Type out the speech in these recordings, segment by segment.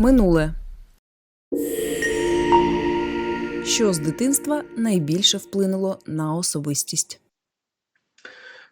Минуле. Що з дитинства найбільше вплинуло на особистість?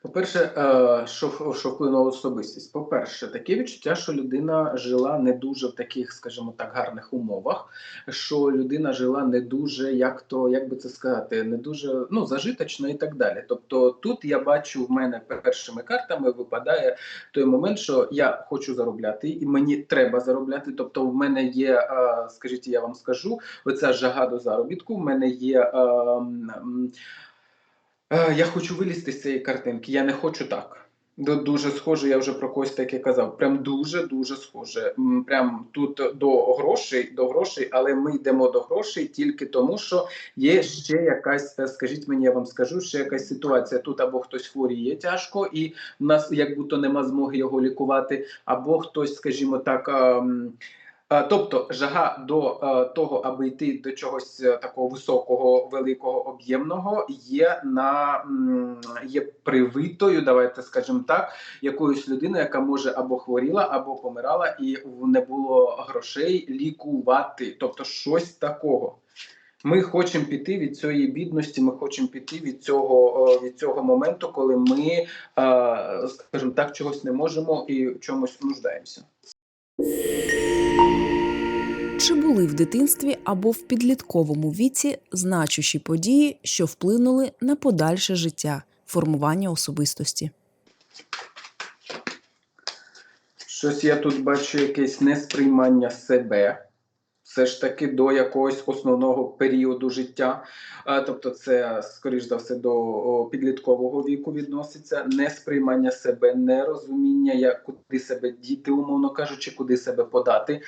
По-перше, е, що, що вплинуло особистість? По-перше, таке відчуття, що людина жила не дуже в таких, скажімо так, гарних умовах, що людина жила не дуже, як то, як би це сказати, не дуже ну, зажиточно і так далі. Тобто тут я бачу в мене першими картами випадає той момент, що я хочу заробляти, і мені треба заробляти. Тобто, в мене є, е, скажіть, я вам скажу, оця жага до заробітку, в мене є. Е, Я хочу вилізти з цієї картинки. Я не хочу так. Ду- Дуже схоже, я вже про когось таке казав. Прям дуже дуже схоже. Прям тут до грошей, до грошей, але ми йдемо до грошей тільки тому, що є ще якась, е, скажіть мені, я вам скажу, ще якась ситуація. Тут або хтось хворіє тяжко, і в нас як будто нема змоги його лікувати, або хтось, скажімо так. Е, Тобто жага до е, того, аби йти до чогось е, такого високого, великого, об'ємного, є на є привитою, давайте скажемо так, якоюсь людиною, яка може або хворіла, або помирала, і не було грошей лікувати. Тобто щось такого. Ми хочемо піти від цієї бідності, ми хочемо піти від цього, від цього моменту, коли ми, скажімо так, чогось не можемо і чомусь нуждаємося. Чи були в дитинстві або в підлітковому віці значущі події, що вплинули на подальше життя, формування особистості? Щось я тут бачу якесь несприймання себе. Все ж таки до якогось основного періоду життя. Тобто, це, скоріш за все, до підліткового віку відноситься. Несприймання себе, нерозуміння, як куди себе діти, умовно кажучи, куди себе подати,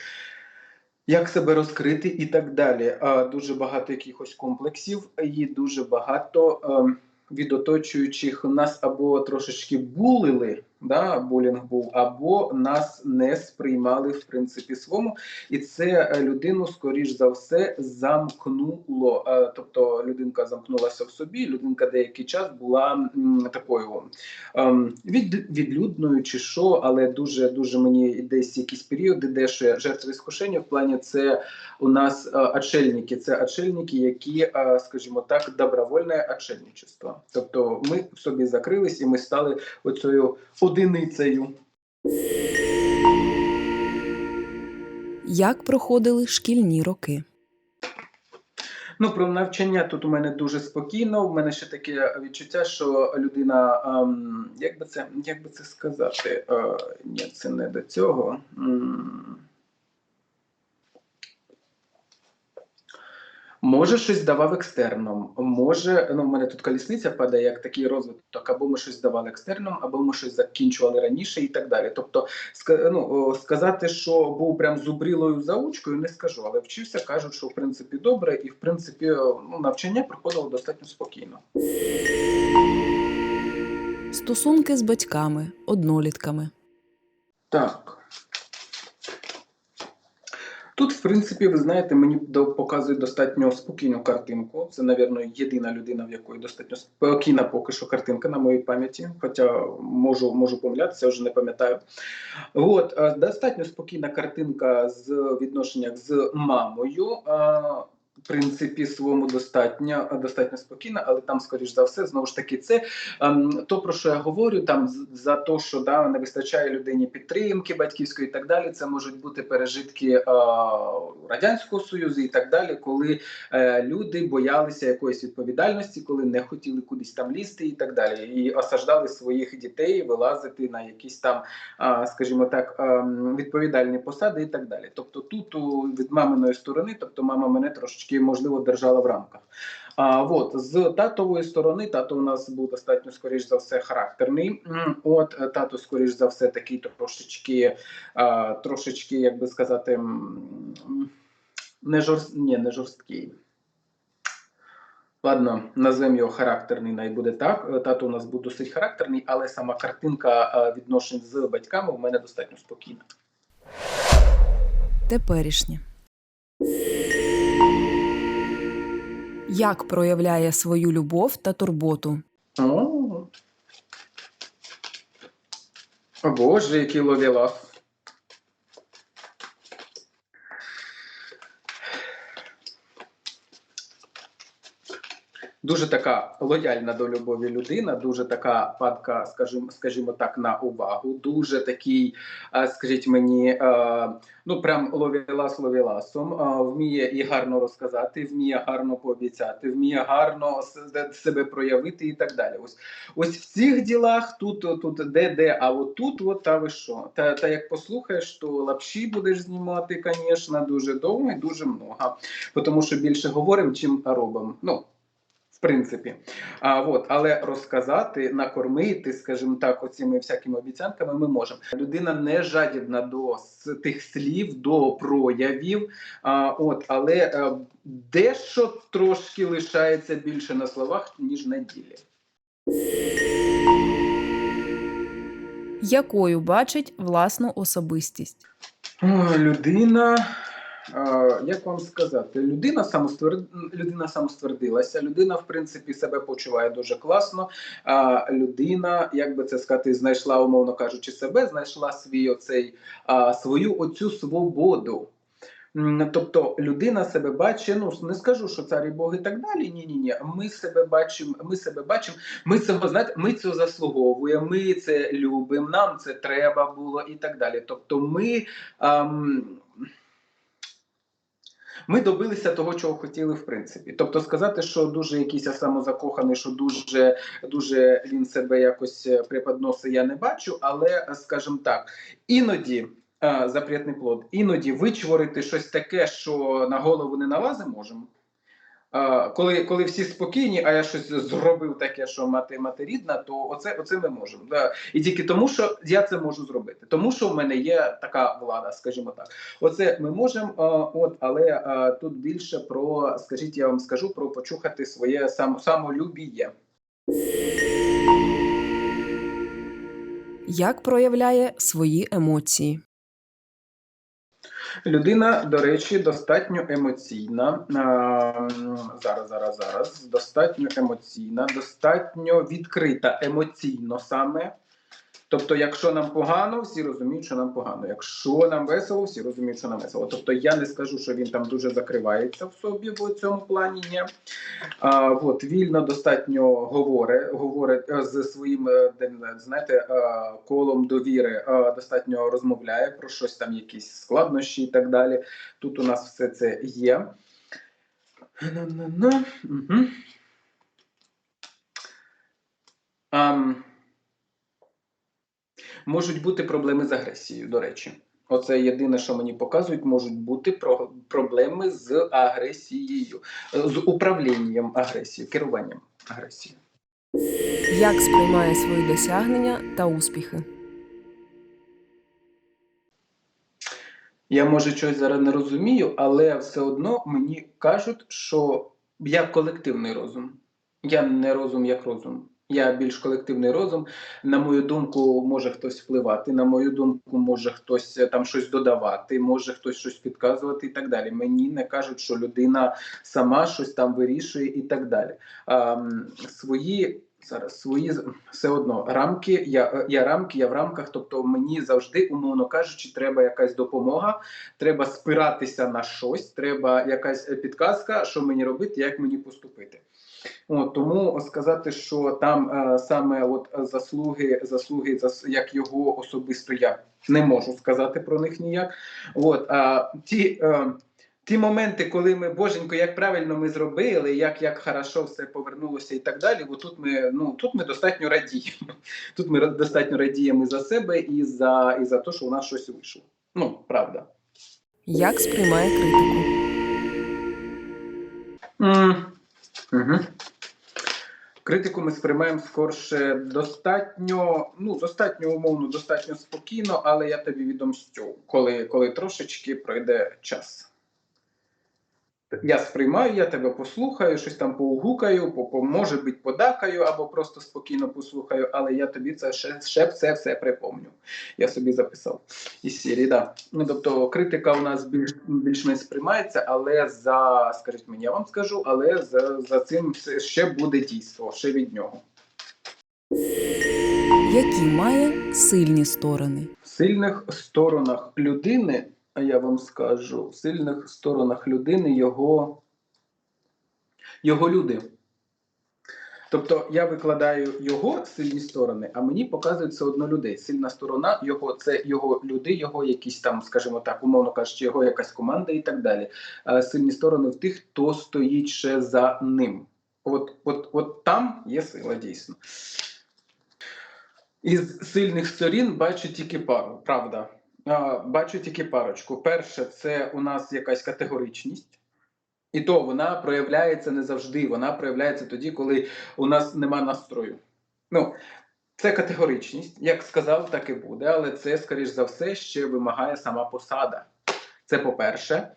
як себе розкрити і так далі. Дуже багато якихось комплексів і дуже багато. ем, від оточуючих нас або трошечки булили, да, булінг був, або нас не сприймали в принципі своєму, і це е, людину, скоріш за все, замкнуло. Е, Тобто людинка замкнулася в собі, людинка деякий час була такою ем, від, відлюдною чи що, але дуже дуже мені десь якісь періоди, де ще жертви скушення в плані це у нас е, отшельники. Це отшельники, які, скажімо так, добровольне отшельничество. Тобто ми в собі закрились і ми стали оцею одиницею. Як проходили шкільні роки? Ну, про навчання тут у мене дуже спокійно. У мене ще таке відчуття, що людина, ем, як би це, як би це сказати? Е, ні, це не до цього. М. Може, щось давав екстерном, може, ну в мене тут колісниця падає як такий розвиток, або ми щось давали екстерном, або ми щось закінчували раніше і так далі. Тобто, ну, сказати, що був прям зубрілою заучкою, не скажу, але вчився, кажуть, що в принципі добре, і в принципі ну, навчання проходило достатньо спокійно. Стосунки з батьками, однолітками. Так. Тут, в принципі, ви знаєте, мені показує достатньо спокійну картинку. Це, напевно, єдина людина, в якої достатньо спокійна поки що картинка на моїй пам'яті. Хоча можу, можу помилятися, вже не пам'ятаю. От, е, достатньо спокійна картинка з відношеннях з мамою. Е, принципі, своєму достатньо достатньо спокійна, але там, скоріш за все, знову ж таки, це ем, то, про що я говорю, там за те, що да, не вистачає людині підтримки батьківської і так далі. Це можуть бути пережитки е, радянського союзу і так далі, коли е, люди боялися якоїсь відповідальності, коли не хотіли кудись там лізти і так далі, і осаждали своїх дітей вилазити на якісь там, скажімо так, ем, відповідальні посади і так далі. Тобто, тут від маминої сторони, тобто мама мене трошечки можливо держала в рамках. А от з татової сторони, тато у нас був достатньо, скоріш за все, характерний. От е, тато, скоріш за все, такий трошечки, а, трошечки, як би сказати, не жорст... Ні, не жорсткий. Ладно, назвемо його характерний, най буде так. Е, Тато у нас був досить характерний, але сама картинка е, відношень з батьками у мене достатньо спокійна. Теперішнє. Як проявляє свою любов та турботу? О, О Боже, який ловілас. Дуже така лояльна до любові людина, дуже така падка, скажімо, скажімо так, на увагу, дуже такий, а, скажіть мені, ну прям ловілас ловіласом, вміє і гарно розказати, вміє гарно пообіцяти, вміє гарно себе проявити і так далі. Ось ось в цих ділах тут, тут де, де, а от тут, от та ви що? Та, та як послухаєш, то лапші будеш знімати, звісно, дуже довго і дуже много. Тому що більше говоримо, чим робимо. Ну, принципі. А, от, але розказати, накормити, скажімо так, оціми всякими обіцянками ми можемо. Людина не жадібна до тих слів, до проявів. А, от, але е, дещо трошки лишається більше на словах, ніж на ділі. Якою бачить власну особистість? Людина, як вам сказати, людина самостверд... людина самоствердилася, людина, в принципі, себе почуває дуже класно. А людина, як би це сказати, знайшла, умовно кажучи, себе, знайшла свій оцей, свою оцю свободу. Тобто людина себе бачить, ну не скажу, що цар і Бог і так далі. Ні, ні, ні. Ми себе бачимо, ми себе бачимо, ми цього знаєте, ми цього заслуговуємо, ми це любимо, нам це треба було і так далі. Тобто, ми. Ам, ми добилися того, чого хотіли, в принципі. Тобто сказати, що дуже якийсь я самозакоханий, що дуже, дуже він себе якось е, преподносить, я не бачу, але, е, скажімо так, іноді е, запретний плод, іноді вичворити щось таке, що на голову не налазить, можемо. Коли, коли всі спокійні, а я щось зробив таке, що мати мати рідна, то оце, оце ми можемо. Да. І тільки тому, що я це можу зробити. Тому що в мене є така влада, скажімо так. Оце ми можемо, от, але тут більше про, скажіть, я вам скажу про почухати своє сам, самолюбіє. Як проявляє свої емоції? Людина, до речі, достатньо емоційна. Зараз, зараз, зараз. Достатньо емоційна, достатньо відкрита емоційно саме. Тобто, якщо нам погано, всі розуміють, що нам погано. Якщо нам весело, всі розуміють, що нам весело. Тобто я не скажу, що він там дуже закривається в собі в цьому плані. Ні. А, от, вільно достатньо говорить, говорить е, з своїм е, знаєте, е, колом довіри, достатньо розмовляє про щось там, якісь складнощі і так далі. Тут у нас все це є. Ну-ну-ну. Мгм. Можуть бути проблеми з агресією, до речі. Оце єдине, що мені показують, можуть бути про- проблеми з агресією, з управлінням агресією, керуванням агресією. Як сприймає свої досягнення та успіхи? Я може щось зараз не розумію, але все одно мені кажуть, що я колективний розум. Я не розум як розум. Я більш колективний розум. На мою думку, може хтось впливати. На мою думку, може хтось е, там щось додавати, може хтось щось підказувати і так далі. Мені не кажуть, що людина сама щось там вирішує і так далі. А, свої зараз свої все одно рамки. Я, е, я рамки, я в рамках. Тобто мені завжди, умовно кажучи, треба якась допомога, треба спиратися на щось, треба якась е, підказка, що мені робити, як мені поступити. От, тому сказати, що там е, саме от заслуги, заслуги зас, як його особисто я не можу сказати про них ніяк. От, а ті, е, ті моменти, коли ми, боженько, як правильно ми зробили, як, як хорошо все повернулося і так далі, бо тут ми, ну, тут ми достатньо радіємо. Тут ми достатньо радіємо і за себе, і за, і за те, що у нас щось вийшло. Ну, правда. Як сприймає критику? Угу. Критику ми сприймаємо скорше достатньо, ну достатньо умовно, достатньо спокійно, але я тобі відомстю, коли, коли трошечки пройде час. Я сприймаю, я тебе послухаю, щось там поугукаю, по, може бути, подакаю або просто спокійно послухаю, але я тобі це ще, ще все, все припомню. Я собі записав із серії, да. Ну, тобто критика у нас більш, більш-менш сприймається, але за, скажіть мені, я вам скажу, але за, за цим все- ще буде дійство, ще від нього. Які має сильні сторони? В сильних сторонах людини, я вам скажу, в сильних сторонах людини його, його люди. Тобто я викладаю його сильні сторони, а мені показують все одно людей. Сильна сторона його це його люди, його якісь там, скажімо так, умовно кажучи, його якась команда і так далі. Сильні сторони в тих, хто стоїть ще за ним. От, от, от там є сила дійсно. Із сильних сторін бачу тільки пару, правда. Бачу тільки парочку. Перше, це у нас якась категоричність. І то вона проявляється не завжди. Вона проявляється тоді, коли у нас нема настрою. Ну, це категоричність. Як сказав, так і буде, але це, скоріш за все, ще вимагає сама посада. Це по-перше.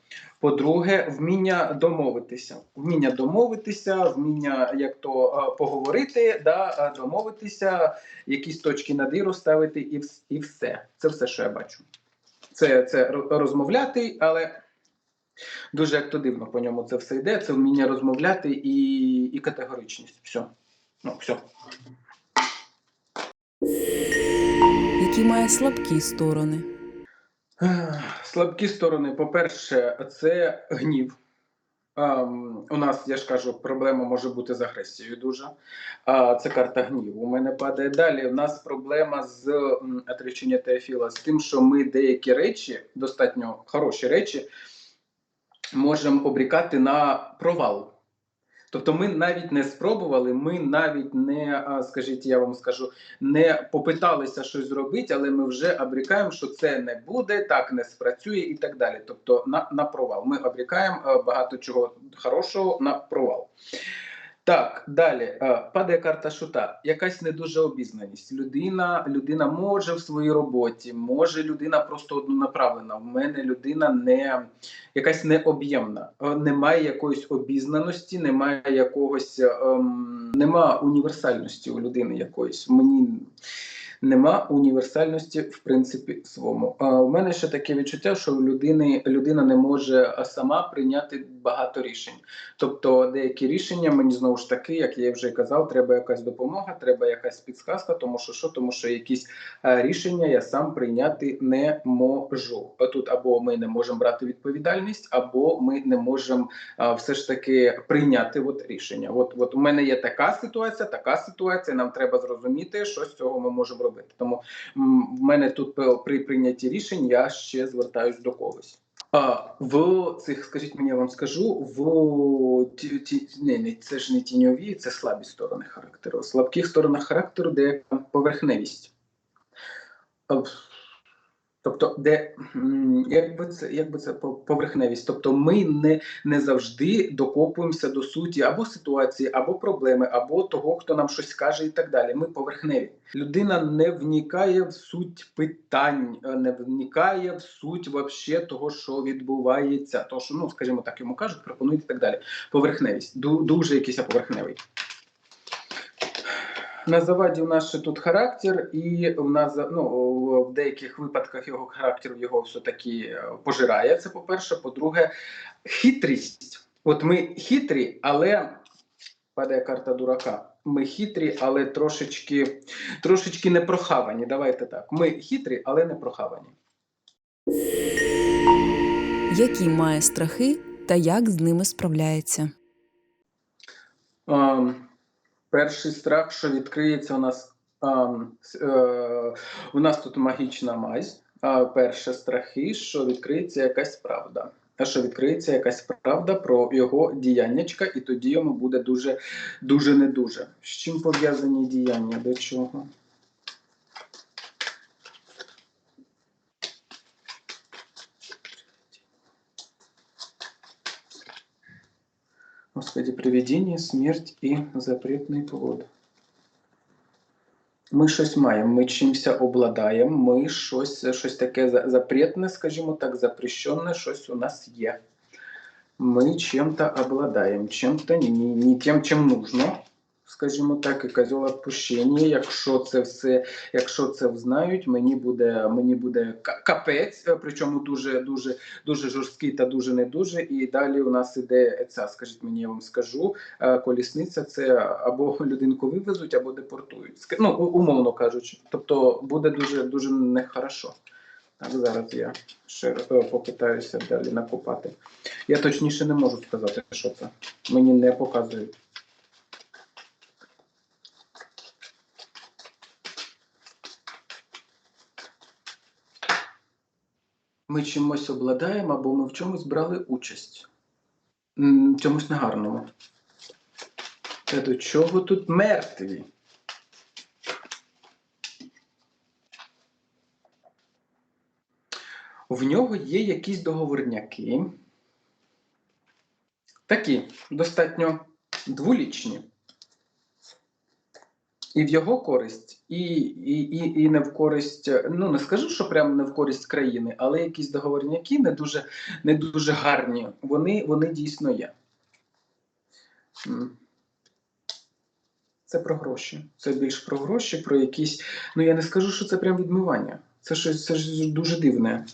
По-друге, вміння домовитися. Вміння домовитися, вміння як то е, поговорити, да, е, домовитися, якісь точки над «і» розставити, і, і все. Це все, що я бачу. Це, це розмовляти, але дуже як то дивно по ньому це все йде. Це вміння розмовляти і, і категоричність. Все. Ну, все. які має слабкі сторони, Слабкі сторони, по-перше, це гнів. Ем, у нас, я ж кажу, проблема може бути з агресією дуже. А, це карта гніву. У мене падає далі. У нас проблема з отречення Теофіла з тим, що ми деякі речі, достатньо хороші речі, можемо обрікати на провал. Тобто ми навіть не спробували, ми навіть не, скажіть, я вам скажу, не попиталися щось зробити, але ми вже обрікаємо, що це не буде, так не спрацює і так далі. Тобто на, на провал. Ми обрікаємо е, багато чого хорошого на провал. Так, далі е, падає карта шута. Якась не дуже обізнаність. Людина, людина може в своїй роботі, може людина просто однонаправлена. В мене людина не якась необ'ємна. Е, Немає якоїсь обізнаності, немає якогось, ем, нема універсальності у людини якоїсь. Мені нема універсальності в принципі своєму. А у мене ще таке відчуття, що у людини людина не може сама прийняти багато рішень. Тобто деякі рішення мені знову ж таки, як я вже казав, треба якась допомога, треба якась підсказка, тому що що, тому що якісь рішення я сам прийняти не можу. Тут або ми не можемо брати відповідальність, або ми не можемо все ж таки прийняти от рішення. От, от у мене є така ситуація, така ситуація. Нам треба зрозуміти, що з цього ми можемо робити. Тому в мене тут при прийнятті рішень я ще звертаюсь до когось. А, в цих, скажіть мені, я вам скажу, в ті, ті, не, не, це ж не тіньові, це слабі сторони характеру. В слабких сторонах характеру деяка поверхневість. Тобто, де як би це, як би це по- поверхневість? Тобто, ми не, не завжди докопуємося до суті або ситуації, або проблеми, або того, хто нам щось каже, і так далі. Ми поверхневі. Людина не вникає в суть питань, е, не вникає в суть вообще того, що відбувається. То, що, ну, скажімо так, йому кажуть, пропонують і так далі. Поверхневість. Ду- Дуже якийсь поверхневий. На заваді у нас ще тут характер, і в нас ну, в деяких випадках його характер його все-таки е, пожирає. Це по-перше. По-друге, хитрість. От ми хитрі, але падає карта дурака. Ми хитрі, але трошечки, трошечки не прохавані. Давайте так. Ми хитрі, але не прохавані. які має страхи та як з ними справляється. Ем, перший страх, що відкриється у нас. с- е, у нас тут магічна мазь. А перше страхи, що відкриється якась правда. А що відкриється якась правда про його діяннячка, і тоді йому буде дуже, дуже не дуже. З чим пов'язані діяння? До чого? Господи, привидение, смерть і запретний плод. Ми щось маємо, ми чимся обладаємо, ми щось, щось таке за- запретне, скажімо так, запрещенне, щось у нас є. Ми чим-то обладаємо, чим-то не, не тим, чим нужно, Скажімо так, козел відпущення. Якщо це все, якщо це взнають, мені буде, мені буде капець, е, причому дуже, дуже, дуже жорсткий та дуже не дуже. І далі у нас іде ця, скажіть мені, я вам скажу, е, колісниця це або людинку вивезуть, або депортують. Ну, умовно кажучи. Тобто буде дуже дуже нехорошо. Так, зараз я ще е, попитаюся далі накопати. Я точніше не можу сказати, що це. Мені не показують. Ми чимось обладаємо або ми в чомусь брали участь. М, Чомусь негарному. Та до чого тут мертві? В нього є якісь договорняки. Такі достатньо дволічні. І в його користь, і, і, і, і не в користь, ну не скажу, що прямо не в користь країни, але якісь договорняки не дуже, не дуже гарні. Вони, вони дійсно є. Це про гроші. Це більш про гроші, про якісь. Ну я не скажу, що це прям відмивання. Це щось це ж дуже дивне.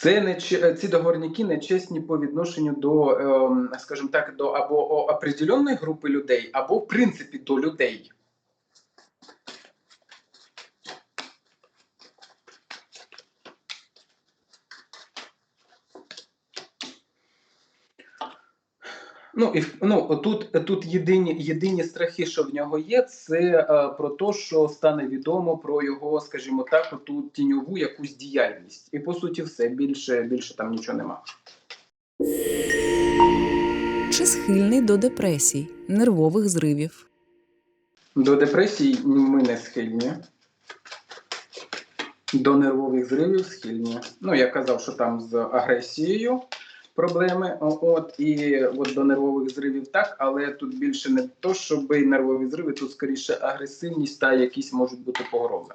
Це не че- ці договорники нечесні по відношенню до, ем, скажімо так, до або определеної групи людей, або в принципі до людей. Ну і ну тут, тут єдині, єдині страхи, що в нього є, це е, про те, що стане відомо про його, скажімо так, ту тіньову якусь діяльність. І по суті, все більше, більше там нічого нема. Чи схильний до депресій, нервових зривів? До депресії ми не схильні. До нервових зривів схильні. Ну, я казав, що там з агресією проблеми. От і от до нервових зривів так, але тут більше не то, щоб нервові зриви, тут скоріше агресивність та якісь можуть бути погрози.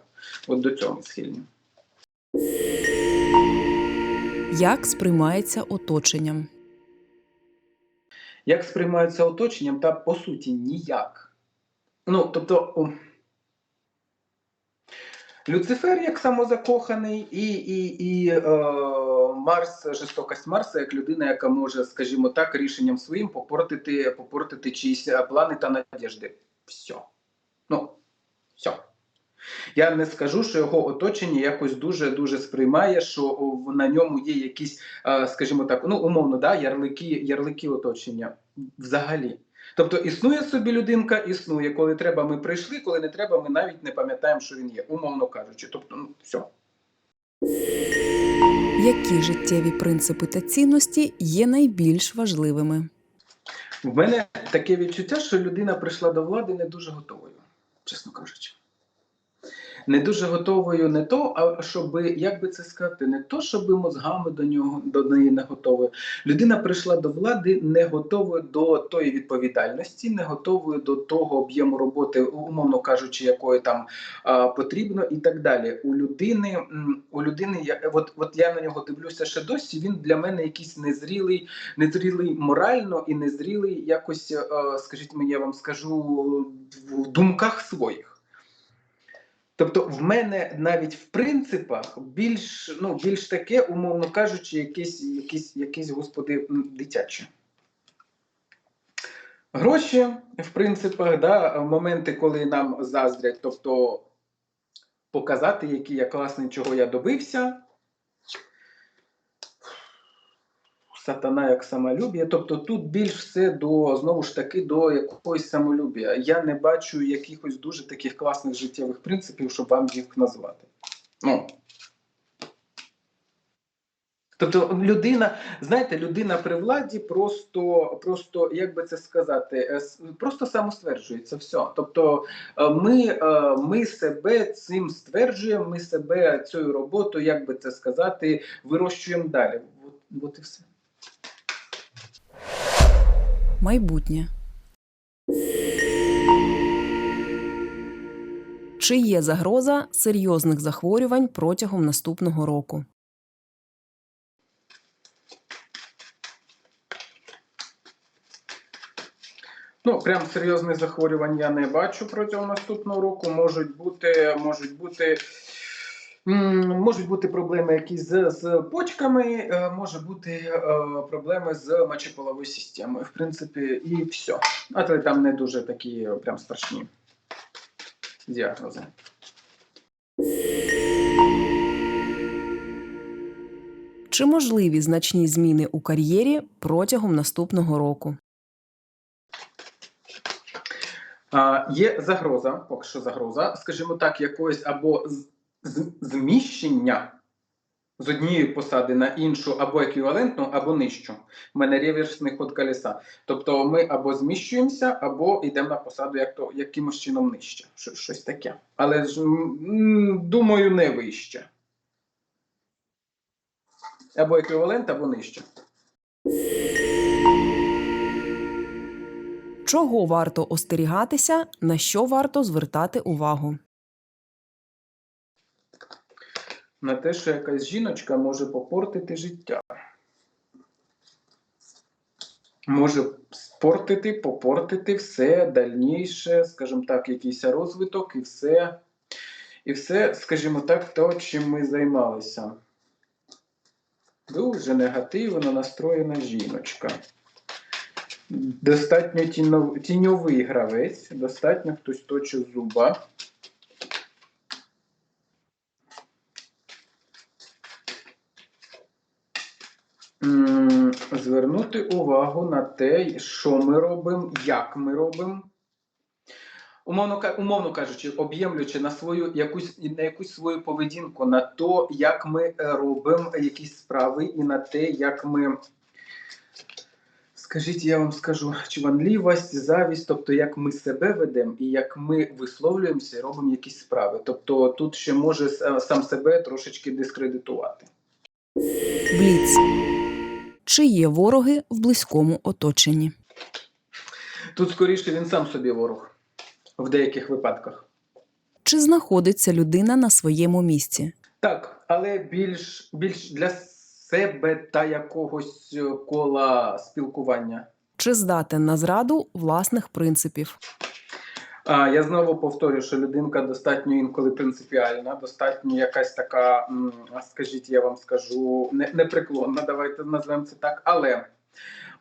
От до цього схильні. Як сприймається оточенням? Як сприймаються оточенням, та по суті ніяк. Ну, тобто. Люцифер як самозакоханий, і, і, і е, Марс, жорстокость Марса, як людина, яка може, скажімо так, рішенням своїм попортити, попортити чиїсь е, плани та надіжди. Все. Ну, все. Я не скажу, що його оточення якось дуже-дуже сприймає, що на ньому є якісь, е, скажімо так, ну, умовно, да, ярлики, ярлики оточення взагалі. Тобто існує собі людинка, існує. Коли треба, ми прийшли, коли не треба, ми навіть не пам'ятаємо, що він є, умовно кажучи. Тобто, ну, все. Які життєві принципи та цінності є найбільш важливими? В мене таке відчуття, що людина прийшла до влади не дуже готовою, чесно кажучи. Не дуже готовою не то, а щоб, як би це сказати, не то, щоб мозгами до нього до неї не готовою. Людина прийшла до влади не готовою до тої відповідальності, не готовою до того об'єму роботи, умовно кажучи, якої там а, потрібно, і так далі. У людини, у людини, я- от, от я на нього дивлюся ще досі. Він для мене якийсь незрілий, незрілий морально і незрілий, якось, е, скажіть мені, я вам скажу, в думках своїх. Тобто, в мене навіть в принципах більш, ну, більш таке, умовно кажучи, якісь, якісь, якісь господи, дитячі. Гроші, в принципах, да, моменти, коли нам заздрять, тобто показати, який я класний, чого я добився. Сатана як самолюб'я. Тобто тут більш все до знову ж таки до якогось самолюб'я. Я не бачу якихось дуже таких класних життєвих принципів, щоб вам їх назвати. Ну. Тобто людина, знаєте, людина при владі просто, просто як би це сказати, е, просто самостверджується все. Тобто е, ми, е, ми себе цим стверджуємо, ми себе цією роботою, як би це сказати, вирощуємо далі. От, от і все. Майбутнє. Чи є загроза серйозних захворювань протягом наступного року? Ну, прям серйозних захворювань я не бачу протягом наступного року. Можуть бути, можуть бути. Можуть бути проблеми якісь з, з почками, е, може бути е, проблеми з мочеполовою системою, в принципі, і все. Але там не дуже такі е, прям страшні діагнози. Чи можливі значні зміни у кар'єрі протягом наступного року? Є загроза, поки що загроза, скажімо так, якоїсь або зміщення з однієї посади на іншу, або еквівалентну, або нижчу. У мене реверсний ход колеса. Тобто ми або зміщуємося, або йдемо на посаду як то, якимось чином нижче. Щось таке. Але ж думаю, не вище. Або еквівалент, або нижче. Чого варто остерігатися, на що варто звертати увагу? На те, що якась жіночка може попортити життя. Може спортити, попортити все дальніше, скажімо так, якийсь розвиток і все, і все, скажімо так, то, чим ми займалися. Дуже негативно настроєна жіночка. Достатньо тіньовий гравець, достатньо хтось точить зуба. М, звернути увагу на те, що ми робимо, як ми робимо. Умовно, умовно кажучи, об'ємлюючи на свою якусь на якусь свою поведінку, на те, як ми е, робимо якісь справи, і на те, як ми. Скажіть, я вам скажу, чванливість, завість, тобто як ми себе ведемо і як ми висловлюємося і робимо якісь справи. Тобто тут ще може сам себе трошечки дискредитувати. Бліц. Чи є вороги в близькому оточенні? Тут скоріше він сам собі ворог в деяких випадках. Чи знаходиться людина на своєму місці? Так, але більш, більш для себе та якогось кола спілкування. Чи здатен на зраду власних принципів? А, я знову повторю, що людинка достатньо інколи принципіальна, достатньо якась така, скажіть, я вам скажу, не, непреклонна, давайте назвемо це так. Але,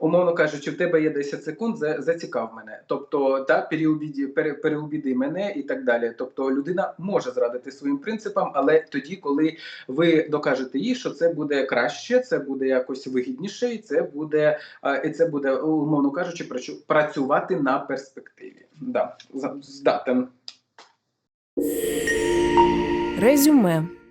умовно кажучи, в тебе є 10 секунд, зацікав мене. Тобто, та переубіді, пере, переубіди мене і так далі. Тобто, людина може зрадити своїм принципам, але тоді, коли ви докажете їй, що це буде краще, це буде якось вигідніше, і це буде, і це буде, умовно кажучи, працювати на перспективі. Да, здатен. Резюме.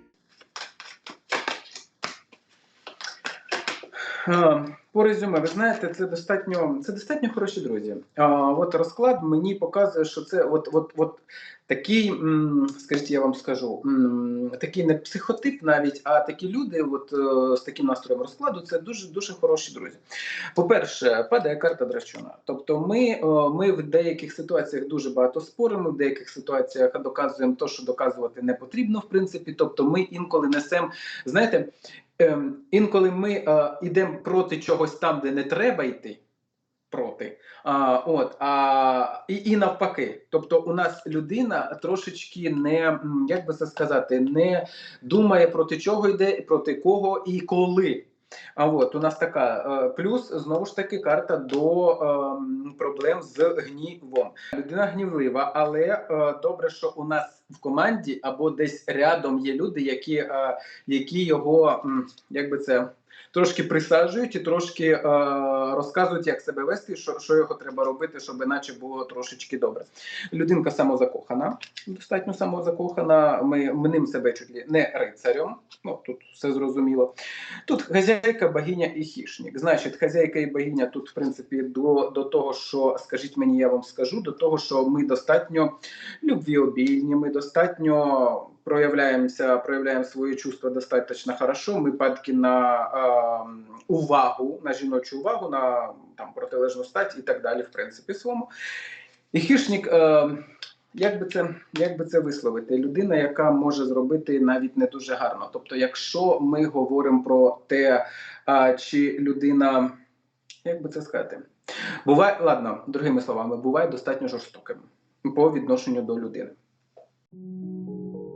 По резюме, ви знаєте, це достатньо, це достатньо хороші друзі. А, от розклад мені показує, що це от, от, от такий, скажіть, я вам скажу, такий не психотип навіть, а такі люди, от е, з таким настроєм розкладу, це дуже дуже хороші друзі. По-перше, падає карта драчуна. Тобто, ми, е, ми в деяких ситуаціях дуже багато споримо, в деяких ситуаціях доказуємо те, що доказувати не потрібно, в принципі. Тобто, ми інколи несемо, знаєте. Ем, інколи ми е, йдемо проти чогось там, де не треба йти проти. А, от, а, і, і навпаки. Тобто, у нас людина трошечки не, як би це сказати, не думає проти чого йде, проти кого і коли. А от у нас така е, плюс знову ж таки карта до ем, проблем з гнівом. Людина гнівлива, але е, добре, що у нас в команді або десь рядом є люди, які, е, які його як би це. Трошки присаджують і трошки е, розказують, як себе вести, що, що його треба робити, щоб іначе було трошечки добре. Людинка самозакохана, достатньо самозакохана. Ми мним себе чуть не рицарем. Ну тут все зрозуміло. Тут хазяйка, богиня і хішник. Значить, хазяйка і богиня тут, в принципі, до, до того, що скажіть мені, я вам скажу, до того, що ми достатньо любвіобільні, ми достатньо проявляємося, проявляємо свої чувства достатньо хорошо. Ми падки на е, увагу, на жіночу увагу, на там протилежну стать і так далі, в принципі, своєму. І хішник. Е, як би це як би це висловити? Людина, яка може зробити навіть не дуже гарно. Тобто, якщо ми говоримо про те, а, чи людина, як би це сказати, буває, ладно, другими словами, буває достатньо жорстоким по відношенню до людини.